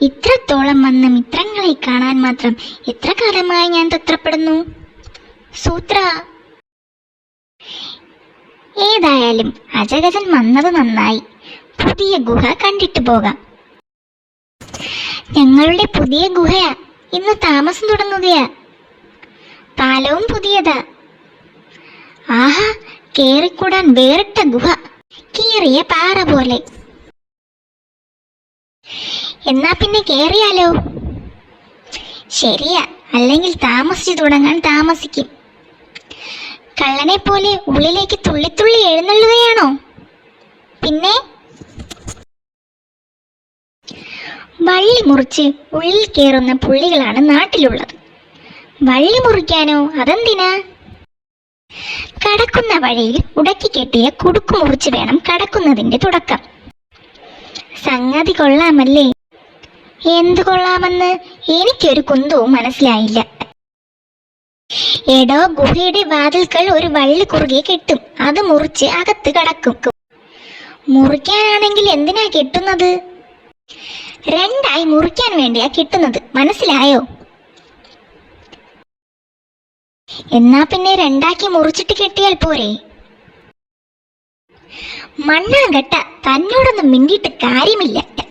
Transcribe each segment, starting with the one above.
ഇത്രത്തോളം വന്ന മിത്രങ്ങളെ കാണാൻ മാത്രം എത്ര കാലമായി ഞാൻ തത്രപ്പെടുന്നു? സൂത്ര ഏതായാലും അജഗജൻ വന്നത് നന്നായി. പുതിയ ഗുഹ കണ്ടിട്ട് പോകാം. ഞങ്ങളുടെ പുതിയ ഗുഹയാ ഇന്ന് താമസം തുടങ്ങുകയാ. പാലവും പുതിയതാ. ആഹാ കേറിക്കൂടാൻ വേറിട്ട ഗുഹ. കീറിയ പാറ പോലെ. എന്നാ പിന്നെ കേറിയാലോ? ശരിയാ. അല്ലെങ്കിൽ താമസിച്ചു തുടങ്ങാൻ താമസിക്കും. കള്ളനെ പോലെ ഉള്ളിലേക്ക് തുള്ളിത്തുള്ളി എഴുന്നള്ളുകയാണോ? പിന്നെ? വള്ളി മുറിച്ച് ഉള്ളിൽ കയറുന്ന പുള്ളികളാണ് നാട്ടിലുള്ളത്. വള്ളി മുറിക്കാനോ? അതെന്തിനാ? കടക്കുന്ന വഴിയിൽ ഉടക്കി കെട്ടിയ കുടുക്കു മുറിച്ച് വേണം കടക്കുന്നതിന്റെ തുടക്കം. സംഗതി കൊള്ളാമല്ലേ? എന്തു കൊള്ളാമെന്ന് എനിക്കൊരു കുന്തവും മനസ്സിലായില്ല. എടോ ഗുഹയുടെ വാതിൽകൾ ഒരു വള്ളി കുറുകെ കെട്ടും. അത് മുറിച്ച് അകത്ത് കടക്കും. മുറിക്കാനാണെങ്കിൽ എന്തിനാ കെട്ടുന്നത്? രണ്ടായി മുറിക്കാൻ വേണ്ടിയാ കിട്ടുന്നത്. മനസ്സിലായോ? എന്നാ പിന്നെ രണ്ടാക്കി മുറിച്ചിട്ട് കെട്ടിയാൽ പോരെ? മണ്ണാങ്കട്ട തന്നോടൊന്നും മിണ്ടിയിട്ട് കാര്യമില്ല.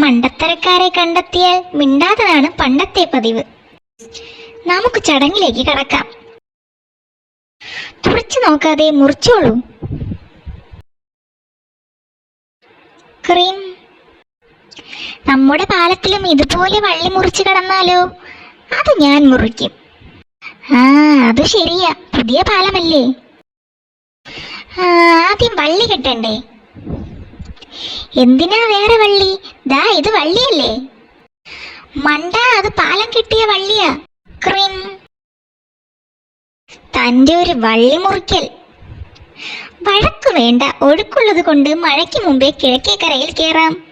മണ്ടത്തരക്കാരെ കണ്ടെത്തിയാൽ മിണ്ടാത്തതാണ് പണ്ടത്തെ പതിവ്. നമുക്ക് ചടങ്ങിലേക്ക് കടക്കാം. തുറച്ചു നോക്കാതെ മുറിച്ചോളൂ. ക്രീം. നമ്മുടെ പാലത്തിലും ഇതുപോലെ വള്ളി മുറിച്ച് കടന്നാലോ? അത് ഞാൻ മുറിക്കും. ആ അത് ശരിയാ. പുതിയ പാലമല്ലേ? ആദ്യം വള്ളി കെട്ടണ്ടേ? എന്തിനാ വേറെ വള്ളി? ദാ ഇത് വള്ളിയല്ലേ? മണ്ട അത് പാലം കെട്ടിയ വള്ളിയാ. ക്രീം. തന്റെ ഒരു വള്ളി മുറിക്കൽ. വഴക്കു വേണ്ട ഒഴുക്കുള്ളത് കൊണ്ട് മഴയ്ക്ക് മുമ്പേ കിഴക്കേക്കരയിൽ കയറാം